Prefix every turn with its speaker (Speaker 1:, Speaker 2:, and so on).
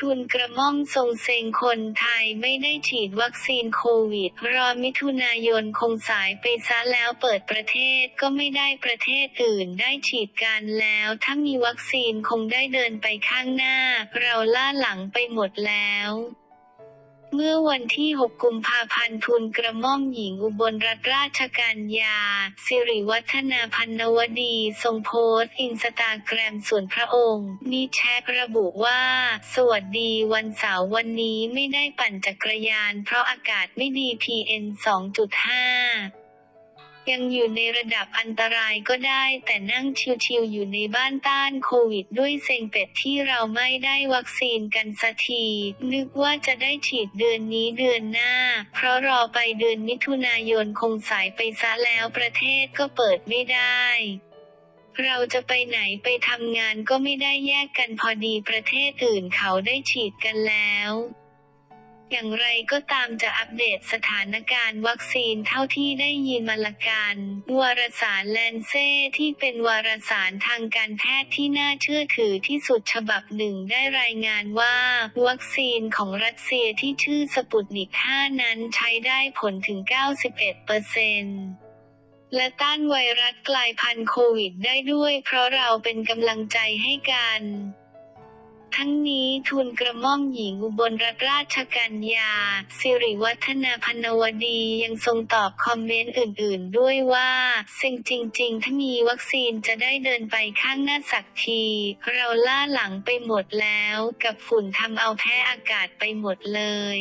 Speaker 1: ทุนกระม่อมทรงเซ็งคนไทยไม่ได้ฉีดวัคซีนโควิด รอมิถุนายนคงสายไปซะแล้วเปิดประเทศก็ไม่ได้ประเทศอื่นได้ฉีดกันแล้ว ถ้ามีวัคซีนคงได้เดินไปข้างหน้า เราล่าหลังไปหมดแล้ว เมื่อวันที่ 6 กุมภาพันธ์ทุนกระหม่อมหญิงอุบลรัตนราชกัญญา สิริวัฒนาพันนวดี ทรงโพสต์อินสตาแกรมส่วนพระองค์ มีแชทระบุว่า สวัสดีวันเสาร์วันนี้ไม่ได้ปั่นจักรยานเพราะอากาศไม่ดี PM 2.5 ยังอยู่ในระดับอันตรายก็ได้ แต่นั่งชิวๆอยู่ในบ้านต้านโควิดด้วยเซ็งเป็ดที่เราไม่ได้วัคซีนกันสักที นึกว่าจะได้ฉีดเดือนนี้เดือนหน้า เพราะรอไปเดือนมิถุนายนคงสายไปซะแล้วประเทศก็เปิดไม่ได้เราจะไปไหนไปทำงานก็ไม่ได้แยกกันพอดีประเทศอื่นเขาได้ฉีดกันแล้ว อย่างไรก็ตามจะอัปเดตสถานการณ์วัคซีนเท่าที่ได้ยินมาละกันวารสารแลนเซ่ที่เป็นวารสารทางการแพทย์ที่น่าเชื่อถือที่สุดฉบับหนึ่งได้รายงานว่า วัคซีนของรัสเซียที่ชื่อสปุตนิก 5 นั้นใช้ได้ผลถึง 91เปอร์เซ็นต์และต้านไวรัสกลายพันธุ์โควิดได้ด้วยเพราะเราเป็นกำลังใจให้กัน ทั้งนี้ทุนกระหม่อมหญิงอุบลรัตนราชกัญญาสิริวัฒนาพนวดียังทรงตอบคอมเมนต์อื่น ๆ ด้วยว่าสิ่งจริง ๆ ถ้ามีวัคซีนจะได้เดินไปข้างหน้าสักที เราล่าหลังไปหมดแล้ว กับฝุ่นทำเอาแพ้อากาศไปหมดเลย